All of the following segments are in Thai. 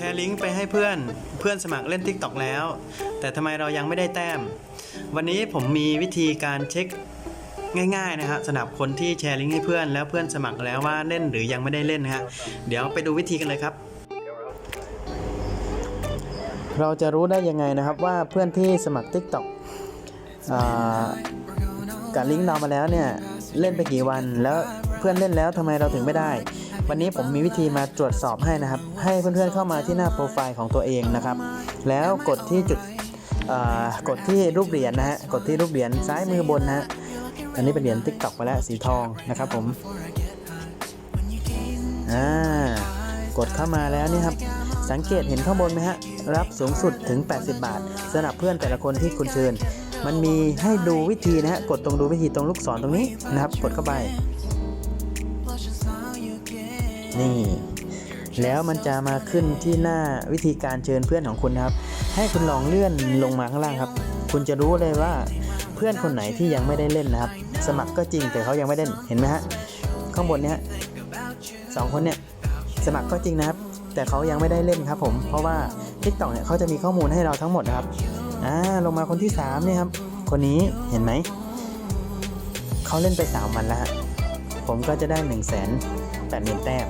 ชร์ลิงก์ไปให้เพื่อน เพื่อนสมัครเล่น TikTok แล้ว แต่ทำไมเรายังไม่ได้แต้ม วันนี้ผมมีวิธีการเช็คง่ายๆนะครับสำหรับคนที่แชร์ลิงก์ให้เพื่อนแล้วเพื่อนสมัครแล้วว่าเล่นหรือยังไม่ได้เล่นนะฮะเดี๋ยวไปดูวิธีกันเลยครับ เราจะรู้ได้ยังไงนะครับว่าเพื่อนที่สมัคร TikTok อ่ากับลิงก์เรามาแล้วเนี่ยเล่นไปกี่วันแล้วเพื่อนเล่นแล้วทำไมเราถึงไม่ได้ วันนี้ผมมีวิธีมาตรวจสอบให้นะครับ ให้เพื่อนๆเข้ามาที่หน้าโปรไฟล์ของตัวเองนะครับ แล้วกดที่จุดกดที่รูปเหรียญนะฮะ กดที่รูปเหรียญซ้ายมือบนนะฮะ อันนี้เป็นเหรียญ TikTok ไปแล้วสีทองนะครับผม อ่ากดเข้ามาแล้วนี่ครับ สังเกตเห็นข้างบนไหมฮะ รับสูงสุดถึง 80 บาทสำหรับเพื่อนแต่ละคนที่คุณเชิญ มันมีให้ดูวิธีนะฮะ กดตรงดูวิธีตรงลูกศรตรงนี้นะครับ กดเข้าไป นี่ แล้วมันจะมาขึ้นที่หน้าวิธีการเชิญเพื่อนของคุณนะครับ ให้คุณลองเลื่อนลงมาข้างล่างครับ คุณจะรู้เลยว่าเพื่อนคนไหนที่ยังไม่ได้เล่นนะครับ สมัครก็จริงแต่เขายังไม่ได้เล่นเห็นไหมฮะข้างบนเนี้ยสองคนเนี่ยสมัครก็จริงนะครับ แต่เขายังไม่ได้เล่นครับ ผม เพราะว่า TikTok เนี่ยเขาจะมีข้อมูลให้เราทั้งหมดนะครับอ่าลงมาคนที่3เนี่ยครับคนนี้เห็นไหมเขาเล่นไป 3 วันแล้วฮะผมก็จะได้1นึ่งแสนแปดหมื่นแต้ม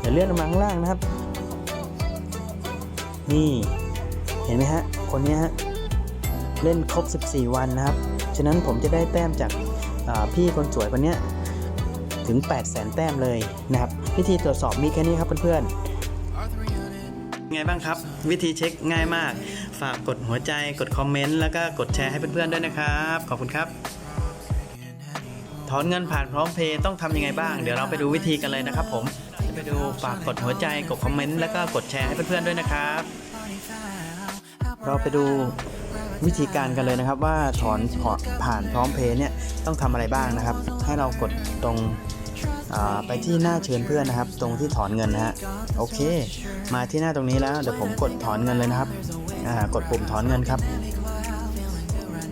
เดี๋ยวเลื่อนลงมาข้างล่างนะครับ นี่เห็นไหมฮะ คนนี้ฮะ เล่นครบ 14 วันนะครับ ฉะนั้นผมจะได้แต้มจากาพี่คนสวยคนนี้ถึง 8 0 0 0 0 0แต้มเลยนะครับ วิธีตรวจสอบมีแค่นี้ครับเพื่อนๆไงบ้างครับ วิธีเช็คง่ายมาก ฝากกดหัวใจกดคอมเมนต์แล้วก็กดแชร์ให้เพื่อนๆด้วยนะครับ ขอบคุณครับ ถอนเงินผ่านพร้อมเพย์ต้องทำยังไงบ้าง เดี๋ยวเราไปดูวิธีกันเลยนะครับผม ไปดูฝากกดหัวใจกดคอมเมนต์แล้วก็กดแชร์ให้เพื่อนๆด้วยนะครับ เราไปดูวิธีการกันเลยนะครับ ว่าถอนผ่านพร้อมเพย์เนี่ยต้องทำอะไรบ้างนะครับ ให้เรากดตรงไปที่หน้าเชิญเพื่อนนะครับ ตรงที่ถอนเงินนะฮะโอเค มาที่หน้าตรงนี้แล้วเดี๋ยวผมกดถอนเงินเลยนะครับกดปุ่มถอนเงินครับ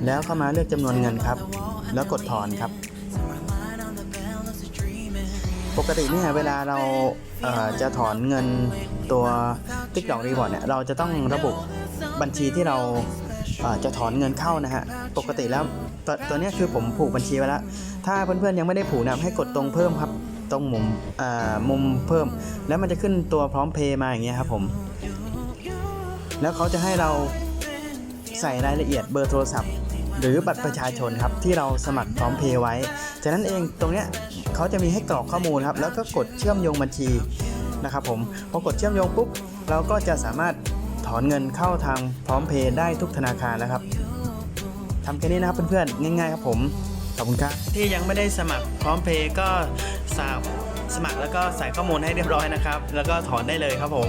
แล้วเข้ามาเลือกจำนวนเงินครับ แล้วกดถอนครับ ปกติเนี่ยเวลาเราเจะถอนเงินตัว TikTok Reward เนี่ยเราจะต้องระบุบัญชีที่เราจะถอนเงินเข้านะฮะ ปกติแล้วตัวตัวนี้คือผมผูกบัญชีไว้แล้ว ถ้าเพื่อนๆยังไม่ได้ผูกนะให้กดตรงเพิ่มครับ ตรงมุมมุมเพิ่ม แล้วมันจะขึ้นตัวพร้อมเพย์มาอย่างเงี้ยครับผม แล้วเขาจะให้เราใส่รายละเอียดเบอร์โทรศัพท์ หรือบัตรประชาชนครับที่เราสมัครพร้อมเพย์ไว้ จากนั้นเองตรงเนี้ยเขาจะมีให้กรอกข้อมูลครับแล้วก็กดเชื่อมโยงบัญชีนะครับผมพอกดเชื่อมโยงปุ๊บเราก็จะสามารถถอนเงินเข้าทางพร้อมเพย์ได้ทุกธนาคารแล้วครับทำแค่นี้นะครับเพื่อนๆง่ายๆครับผมขอบคุณครับที่ยังไม่ได้สมัครพร้อมเพย์ก็สาสมัครแล้วก็ใส่ข้อมูลให้เรียบร้อยนะครับ แล้วก็ถอนได้เลยครับผม